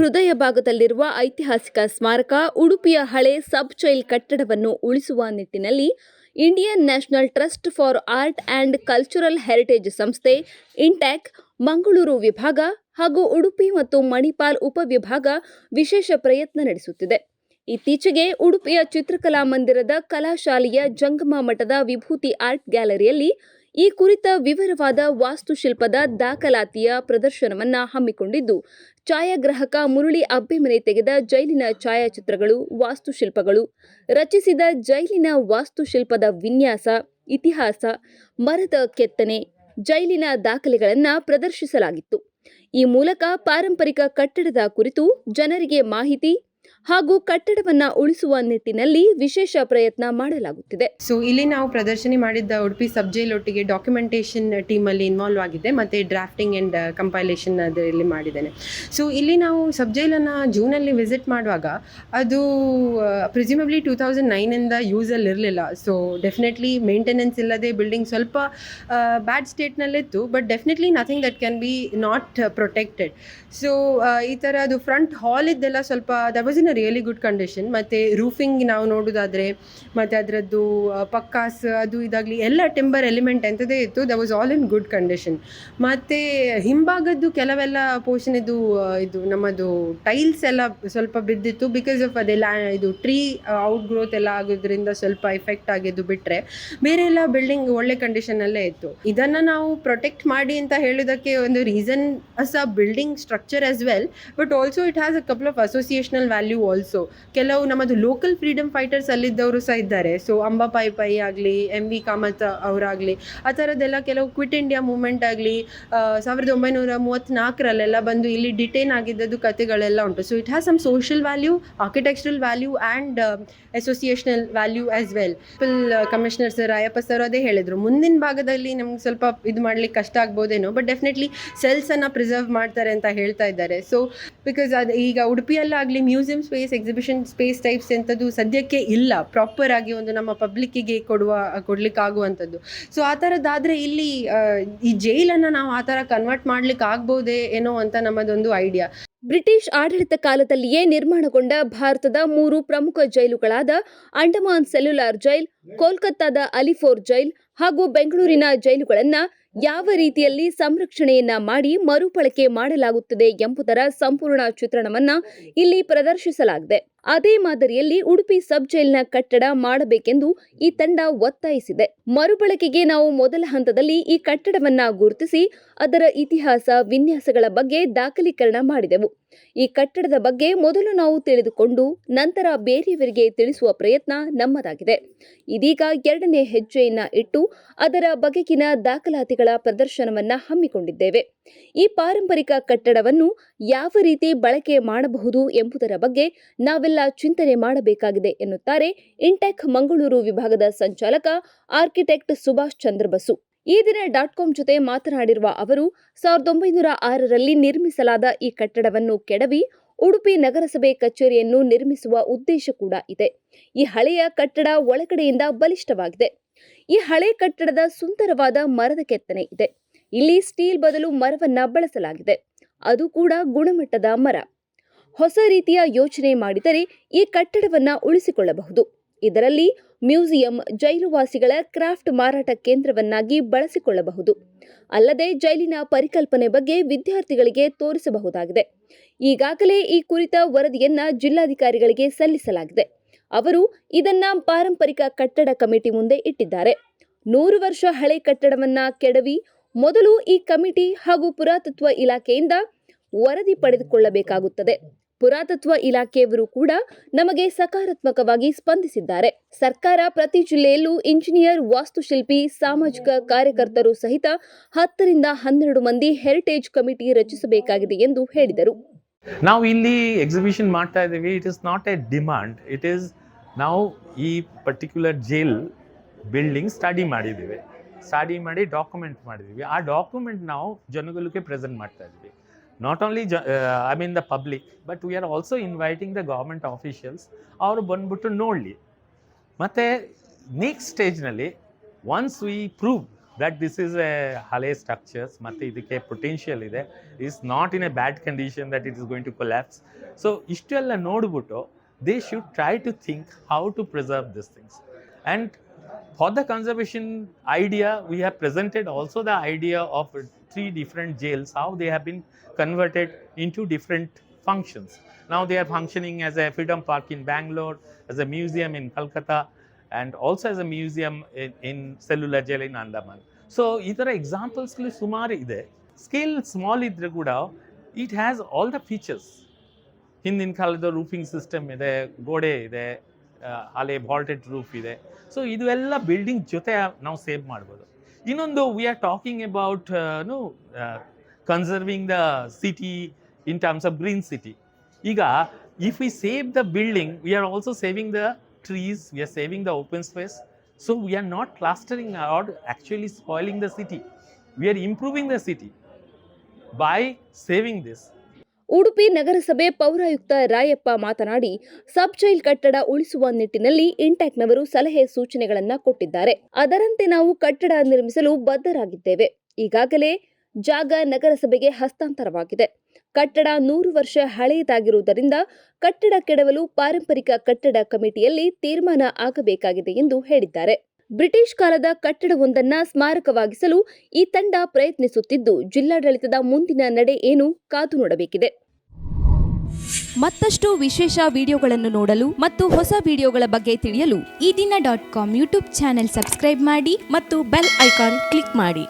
ಹೃದಯ ಭಾಗದಲ್ಲಿರುವ ಐತಿಹಾಸಿಕ ಸ್ಮಾರಕ ಉಡುಪಿಯ ಹಳೆ ಸಬ್ ಚೈಲ್ ಕಟ್ಟಡವನ್ನು ಉಳಿಸುವ ನಿಟ್ಟಿನಲ್ಲಿ Indian National Trust for Art and Cultural Heritage ಸಂಸ್ಥೆ, ಇಂಟ್ಯಾಕ್, ಮಂಗಳೂರು ವಿಭಾಗ ಹಾಗೂ ಉಡುಪಿ ಮತ್ತು ಮಣಿಪಾಲ್ ಉಪವಿಭಾಗ ವಿಶೇಷ ಪ್ರಯತ್ನ ನಡೆಸುತ್ತಿದೆ. ಇತ್ತೀಚೆಗೆ ಉಡುಪಿಯ ಚಿತ್ರಕಲಾ ಮಂದಿರದ ಕಲಾಶಾಲೆಯ ಜಂಗಮ ಮಠದ ವಿಭೂತಿ ಆರ್ಟ್ ಗ್ಯಾಲರಿಯಲ್ಲಿ ಈ ಕುರಿತ ವಿವರವಾದ ವಾಸ್ತುಶಿಲ್ಪದ ದಾಖಲಾತಿಯ ಪ್ರದರ್ಶನವನ್ನ ಹಮ್ಮಿಕೊಂಡಿದ್ದು, ಛಾಯಾಗ್ರಾಹಕ ಮುರಳಿ ಅಬ್ಬೆಮನೆ ತೆಗೆದ ಜೈಲಿನ ಛಾಯಾಚಿತ್ರಗಳು, ವಾಸ್ತುಶಿಲ್ಪಗಳು, ರಚಿಸಿದ ಜೈಲಿನ ವಾಸ್ತುಶಿಲ್ಪದ ವಿನ್ಯಾಸ, ಇತಿಹಾಸ, ಮರದ ಕೆತ್ತನೆ, ಜೈಲಿನ ದಾಖಲೆಗಳನ್ನು ಪ್ರದರ್ಶಿಸಲಾಗಿತ್ತು. ಈ ಮೂಲಕ ಪಾರಂಪರಿಕ ಕಟ್ಟಡದ ಕುರಿತು ಜನರಿಗೆ ಮಾಹಿತಿ ಹಾಗೂ ಕಟ್ಟಡವನ್ನ ಉಳಿಸುವ ನಿಟ್ಟಿನಲ್ಲಿ ವಿಶೇಷ ಪ್ರಯತ್ನ ಮಾಡಲಾಗುತ್ತಿದೆ. ಸೊ ಇಲ್ಲಿ ನಾವು ಪ್ರದರ್ಶನ ಮಾಡಿದ್ದ ಉಡುಪಿ ಸಬ್ ಜೈಲ್ ಒಟ್ಟಿಗೆ ಡಾಕ್ಯುಮೆಂಟೇಷನ್ ಅಲ್ಲಿ ಇನ್ವಾಲ್ವ್ ಆಗಿದೆ ಮತ್ತೆ ಡ್ರಾಫ್ಟಿಂಗ್ ಅಂಡ್ ಕಂಪೈಲೇಷನ್ ಅದರಲ್ಲಿ ಮಾಡಿದ್ದೇನೆ. ಸೊ ಇಲ್ಲಿ ನಾವು ಸಬ್ ಜೂನ್ ಅಲ್ಲಿ ವಿಸಿಟ್ ಮಾಡುವಾಗ ಅದು ಪ್ರಿಸ್ಯೂಮಬ್ಲಿ ಟೂ ತೌಸಂಡ್ ಯೂಸ್ ಅಲ್ಲಿ ಇರಲಿಲ್ಲ. ಸೊ ಡೆಫಿನೆಟ್ಲಿ ಮೇಂಟೆನೆನ್ಸ್ ಇಲ್ಲದೆ ಬಿಲ್ಡಿಂಗ್ ಸ್ವಲ್ಪ bad ಸ್ಟೇಟ್ನಲ್ಲಿತ್ತು but definitely nothing that can be not protected so ಈ ಥರ ಅದು ಫ್ರಂಟ್ ಹಾಲ್ ಇದ್ದೆಲ್ಲ ಸ್ವಲ್ಪ that was in a really good condition. ಮತ್ತೆ ರೂಫಿಂಗ್ ನಾವು ನೋಡೋದಾದ್ರೆ, ಮತ್ತೆ ಅದರದ್ದು ಪಕ್ಕಾಸ್ ಅದು ಇದಾಗಲಿ, ಎಲ್ಲ ಟೆಂಬರ್ ಎಲಿಮೆಂಟ್ ಎಂಥದೇ ಇತ್ತು the was all in good condition ಮತ್ತೆ ಹಿಂಭಾಗದ್ದು ಕೆಲವೆಲ್ಲ ಪೋರ್ಷನ್ ಇದು ಇದು ನಮ್ಮದು ಟೈಲ್ಸ್ ಎಲ್ಲ ಸ್ವಲ್ಪ ಬಿದ್ದಿತ್ತು ಬಿಕಾಸ್ ಆಫ್ ಅದೆಲ್ಲ ಇದು ಟ್ರೀ ಔಟ್ ಗ್ರೋತ್ ಎಲ್ಲ ಆಗೋದ್ರಿಂದ ಸ್ವಲ್ಪ ಎಫೆಕ್ಟ್ ಆಗಿದ್ದು ಬಿಟ್ಟರೆ ಬೇರೆ ಎಲ್ಲ ಬಿಲ್ಡಿಂಗ್ ಒಳ್ಳೆ ಕಂಡೀಷನಲ್ಲೇ ಇತ್ತು. ಇದನ್ನು ನಾವು ಪ್ರೊಟೆಕ್ಟ್ ಮಾಡಿ ಅಂತ ಹೇಳೋದಕ್ಕೆ ಒಂದು reason as a building structure as well but also it has a couple of associational also ಕೆಲವು ನಮ್ಮದು ಲೋಕಲ್ ಫ್ರೀಡಮ್ ಫೈಟರ್ಸ್ ಅಲ್ಲಿದ್ದವರು ಸಹ ಇದ್ದಾರೆ. ಸೊ ಅಂಬಾಪಾಯಿ ಪೈ ಆಗಲಿ ಎಂ ವಿ ಕಾಮತ್ ಅವರಾಗಲಿ, ಆ ಥರದ್ದೆಲ್ಲ ಕೆಲವು ಕ್ವಿಟ್ ಇಂಡಿಯಾ ಮೂವ್ಮೆಂಟ್ ಆಗಲಿ ಸಾವಿರದ ಒಂಬೈನೂರ ಮೂವತ್ತ್ನಾಲ್ಕರಲ್ಲೆಲ್ಲ ಬಂದು ಇಲ್ಲಿ ಡಿಟೈನ್ ಆಗಿದ್ದದ್ದು ಕಥೆಗಳೆಲ್ಲ ಉಂಟು. So it has some social value architectural value and associational value as well Pal commissioner sir Ayyappa sir ಅದೇ ಹೇಳಿದರು. ಮುಂದಿನ ಭಾಗದಲ್ಲಿ ನಮ್ಗೆ ಸ್ವಲ್ಪ ಇದು ಮಾಡ್ಲಿಕ್ಕೆ ಕಷ್ಟ ಆಗ್ಬೋದೇನೋ ಬಟ್ ಡೆಫಿನೆಟ್ಲಿ ಸೆಲ್ಸನ್ನು ಪ್ರಿಸರ್ವ್ ಮಾಡ್ತಾರೆ ಅಂತ ಹೇಳ್ತಾ ಇದ್ದಾರೆ. ಸೊ ಬಿಕಾಸ್ ಅದು ಈಗ ಉಡುಪಿಯಲ್ಲಾಗಲಿ museum space exhibition space types ಎಂಥದ್ದು ಸದ್ಯಕ್ಕೆ ಇಲ್ಲ. ಪ್ರಾಪರ್ ಆಗಿ ಒಂದು ನಮ್ಮ ಪಬ್ಲಿಕ್ಕಿಗೆ ಕೊಡುವ ಕೊಡ್ಲಿಕ್ಕೆ ಆಗುವಂಥದ್ದು ಸೊ ಆ ಥರದ್ದಾದರೆ ಇಲ್ಲಿ ಈ ಜೈಲನ್ನು ನಾವು ಆ ಥರ ಕನ್ವರ್ಟ್ ಮಾಡ್ಲಿಕ್ಕೆ ಆಗ್ಬೋದೇ ಏನೋ ಅಂತ ನಮ್ಮದೊಂದು ಐಡಿಯಾ ಬ್ರಿಟಿಷ್ ಆಡಳಿತ ಕಾಲದಲ್ಲಿಯೇ ನಿರ್ಮಾಣಗೊಂಡ ಭಾರತದ ಮೂರು ಪ್ರಮುಖ ಜೈಲುಗಳಾದ ಅಂಡಮಾನ್ ಸೆಲ್ಯುಲಾರ್ ಜೈಲ್, ಕೋಲ್ಕತ್ತಾದ ಅಲಿಫೋರ್ ಜೈಲ್ ಹಾಗೂ ಬೆಂಗಳೂರಿನ ಜೈಲುಗಳನ್ನ ಯಾವ ರೀತಿಯಲ್ಲಿ ಸಂರಕ್ಷಣೆಯನ್ನ ಮಾಡಿ ಮರುಬಳಕೆ ಮಾಡಲಾಗುತ್ತದೆ ಎಂಬುದರ ಸಂಪೂರ್ಣ ಚಿತ್ರಣವನ್ನ ಇಲ್ಲಿ ಪ್ರದರ್ಶಿಸಲಾಗಿದೆ. ಅದೇ ಮಾದರಿಯಲ್ಲಿ ಉಡುಪಿ ಸಬ್ ಜೈಲ್ನ ಕಟ್ಟಡ ಮಾಡಬೇಕೆಂದು ಈ ತಂಡ ಒತ್ತಾಯಿಸಿದೆ. ಮರುಬಳಕೆಗೆ ನಾವು ಮೊದಲ ಹಂತದಲ್ಲಿ ಈ ಕಟ್ಟಡವನ್ನ ಗುರುತಿಸಿ ಅದರ ಇತಿಹಾಸ, ವಿನ್ಯಾಸಗಳ ಬಗ್ಗೆ ದಾಖಲೀಕರಣ ಮಾಡಿದೆವು. ಈ ಕಟ್ಟಡದ ಬಗ್ಗೆ ಮೊದಲು ನಾವು ತಿಳಿದುಕೊಂಡು ನಂತರ ಬೇರೆಯವರಿಗೆ ತಿಳಿಸುವ ಪ್ರಯತ್ನ ನಮ್ಮದಾಗಿದೆ. ಇದೀಗ ಎರಡನೇ ಹೆಜ್ಜೆಯನ್ನ ಇಟ್ಟು ಅದರ ಬಗೆಗಿನ ದಾಖಲಾತಿಗಳ ಪ್ರದರ್ಶನವನ್ನ ಹಮ್ಮಿಕೊಂಡಿದ್ದೇವೆ. ಈ ಪಾರಂಪರಿಕ ಕಟ್ಟಡವನ್ನು ಯಾವ ರೀತಿ ಬಳಕೆ ಮಾಡಬಹುದು ಎಂಬುದರ ಬಗ್ಗೆ ನಾವೆಲ್ಲ ಚಿಂತನೆ ಮಾಡಬೇಕಾಗಿದೆ ಎನ್ನುತ್ತಾರೆ ಇಂಟೆಕ್ ಮಂಗಳೂರು ವಿಭಾಗದ ಸಂಚಾಲಕ ಆರ್ಕಿಟೆಕ್ಟ್ ಸುಭಾಷ್ ಚಂದ್ರ ಬಸು. ಈ ದಿನ ಡಾಟ್ ಕಾಮ್ ಜೊತೆ ಮಾತನಾಡಿರುವ ಅವರು ಸಾವಿರದ ಒಂಬೈನೂರ ಆರರಲ್ಲಿ ನಿರ್ಮಿಸಲಾದ ಈ ಕಟ್ಟಡವನ್ನು ಕೆಡವಿ ಉಡುಪಿ ನಗರಸಭೆ ಕಚೇರಿಯನ್ನು ನಿರ್ಮಿಸುವ ಉದ್ದೇಶ ಕೂಡ ಇದೆ. ಈ ಹಳೆಯ ಕಟ್ಟಡ ಒಳಗಡೆಯಿಂದ ಬಲಿಷ್ಠವಾಗಿದೆ. ಈ ಹಳೆ ಕಟ್ಟಡದ ಸುಂದರವಾದ ಮರದ ಕೆತ್ತನೆ ಇದೆ. ಇಲ್ಲಿ ಸ್ಟೀಲ್ ಬದಲು ಮರವನ್ನ ಬಳಸಲಾಗಿದೆ. ಅದು ಕೂಡ ಗುಣಮಟ್ಟದ ಮರ. ಹೊಸ ರೀತಿಯ ಯೋಚನೆ ಮಾಡಿದರೆ ಈ ಕಟ್ಟಡವನ್ನ ಉಳಿಸಿಕೊಳ್ಳಬಹುದು. ಇದರಲ್ಲಿ ಮ್ಯೂಸಿಯಂ ಜೈಲುವಾಸಿಗಳ ಕ್ರಾಫ್ಟ್ ಮಾರಾಟ ಕೇಂದ್ರವನ್ನಾಗಿ ಬಳಸಿಕೊಳ್ಳಬಹುದು. ಅಲ್ಲದೆ ಜೈಲಿನ ಪರಿಕಲ್ಪನೆ ಬಗ್ಗೆ ವಿದ್ಯಾರ್ಥಿಗಳಿಗೆ ತೋರಿಸಬಹುದಾಗಿದೆ. ಈಗಾಗಲೇ ಈ ಕುರಿತ ವರದಿಯನ್ನ ಜಿಲ್ಲಾಧಿಕಾರಿಗಳಿಗೆ ಸಲ್ಲಿಸಲಾಗಿದೆ. ಅವರು ಇದನ್ನ ಪಾರಂಪರಿಕ ಕಟ್ಟಡ ಕಮಿಟಿ ಮುಂದೆ ಇಟ್ಟಿದ್ದಾರೆ. ನೂರು ವರ್ಷ ಹಳೆ ಕಟ್ಟಡವನ್ನ ಕೆಡವಿ ಮೊದಲು ಈ ಕಮಿಟಿ ಹಾಗೂ ಪುರಾತತ್ವ ಇಲಾಖೆಯಿಂದ ವರದಿ ಪಡೆದುಕೊಳ್ಳಬೇಕಾಗುತ್ತದೆ. ಪುರಾತತ್ವ ಇಲಾಖೆಯವರು ಕೂಡ ನಮಗೆ ಸಕಾರಾತ್ಮಕವಾಗಿ ಸ್ಪಂದಿಸಿದ್ದಾರೆ. ಸರ್ಕಾರ ಪ್ರತಿ ಜಿಲ್ಲೆಯಲ್ಲೂ ಇಂಜಿನಿಯರ್, ವಾಸ್ತುಶಿಲ್ಪಿ, ಸಾಮಾಜಿಕ ಕಾರ್ಯಕರ್ತರು ಸಹಿತ ಹತ್ತರಿಂದ ಹನ್ನೆರಡು ಮಂದಿ ಹೆರಿಟೇಜ್ ಕಮಿಟಿ ರಚಿಸಬೇಕಾಗಿದೆ ಎಂದು ಹೇಳಿದರು. ನಾವು ಇಲ್ಲಿ ಎಕ್ಸಿಬಿಷನ್ ಮಾಡ್ತಾ ಇದ್ದೀವಿ. It is not a demand it is ನಾವು ಈ ಪರ್ಟಿಕ್ಯುಲರ್ ಜೇಲ್ ಬಿಲ್ಡಿಂಗ್ ಸ್ಟಡಿ ಮಾಡಿದ್ದೀವಿ. ಸ್ಟಡಿ ಮಾಡಿ ಡಾಕ್ಯುಮೆಂಟ್ ಮಾಡಿದ್ದೀವಿ. ಆ ಡಾಕ್ಯುಮೆಂಟ್ ನಾವು ಜನಗಳಿಗೆ ಪ್ರೆಸೆಂಟ್ ಮಾಡ್ತಾ ಇದ್ದೀವಿ. Not only the I mean the public but we are also inviting the government officials ಅವರು ಬಂದ್ಬಿಟ್ಟು ನೋಡಲಿ. ಮತ್ತು next ಸ್ಟೇಜ್ನಲ್ಲಿ once we prove that this is a ಹಳೆ ಸ್ಟ್ರಕ್ಚರ್ಸ್ ಮತ್ತು ಇದಕ್ಕೆ ಪೊಟೆನ್ಷಿಯಲ್ ಇದೆ is not in a bad condition that it is going to collapse so ಇಷ್ಟೆಲ್ಲ ನೋಡ್ಬಿಟ್ಟು they should try to think how to preserve this things and for the conservation idea, we have presented also the idea of three different jails, how they have been converted into different functions. Now they are functioning as a freedom park in Bangalore, as a museum in Calcutta, and also as a museum in, in cellular jail in Andaman. So ಈ ಥರ ಎಕ್ಸಾಂಪಲ್ಸ್ಗಳು ಸುಮಾರು ಇದೆ scale small ಇದ್ದರೆ ಕೂಡ it has all the features ಹಿಂದಿನ ಕಾಲದ roofing system ಇದೆ ಗೋಡೆ ಇದೆ ಹಳೆ ಬಾಲ್ಟೆಡ್ ರೂಫ್ ಇದೆ ಸೊ ಇದು ಎಲ್ಲ ಬಿಲ್ಡಿಂಗ್ ಜೊತೆ ನಾವು ಸೇವ್ ಮಾಡ್ಬೋದು even though we are talking about uh, know, uh, conserving the city in terms of green city, ಈಗ if we save the building, we are also saving the trees, we are saving the open space. So we are not clustering or actually spoiling the city. We are improving the city by saving this. Udupi ನಗರಸಭೆ ಪೌರಾಯುಕ್ತ ರಾಯಪ್ಪ ಮಾತನಾಡಿ, ಸಬ್ jail ಕಟ್ಟಡ ಉಳಿಸುವ ನಿಟ್ಟಿನಲ್ಲಿ ಇಂಟ್ಯಾಕ್ನವರು ಸಲಹೆ ಸೂಚನೆಗಳನ್ನು ಕೊಟ್ಟಿದ್ದಾರೆ. ಅದರಂತೆ ನಾವು ಕಟ್ಟಡ ನಿರ್ಮಿಸಲು ಬದ್ಧರಾಗಿದ್ದೇವೆ. ಈಗಾಗಲೇ ಜಾಗ ನಗರಸಭೆಗೆ ಹಸ್ತಾಂತರವಾಗಿದೆ. ಕಟ್ಟಡ ನೂರು ವರ್ಷ ಹಳೆಯದಾಗಿರುವುದರಿಂದ ಕಟ್ಟಡ ಕೆಡವಲು ಪಾರಂಪರಿಕ ಕಟ್ಟಡ ಕಮಿಟಿಯಲ್ಲಿ ತೀರ್ಮಾನ ಆಗಬೇಕಾಗಿದೆ ಎಂದು ಹೇಳಿದ್ದಾರೆ. ಬ್ರಿಟಿಷ್ ಕಾಲದ ಕಟ್ಟಡವೊಂದನ್ನ ಸ್ಮಾರಕವಾಗಿಸಲು ಈ ತಂಡ ಪ್ರಯತ್ನಿಸುತ್ತಿದ್ದು, ಜಿಲ್ಲಾಡಳಿತದ ಮುಂದಿನ ನಡೆ ಏನು ಕಾದು ನೋಡಬೇಕಿದೆ. ಮತ್ತಷ್ಟು ವಿಶೇಷ ವಿಡಿಯೋಗಳನ್ನು ನೋಡಲು ಮತ್ತು ಹೊಸ ವಿಡಿಯೋಗಳ ಬಗ್ಗೆ ತಿಳಿಯಲು Ee Dina dot com YouTube channel subscribe ಮಾಡಿ ಮತ್ತು ಬೆಲ್ ಐಕಾನ್ ಕ್ಲಿಕ್ ಮಾಡಿ.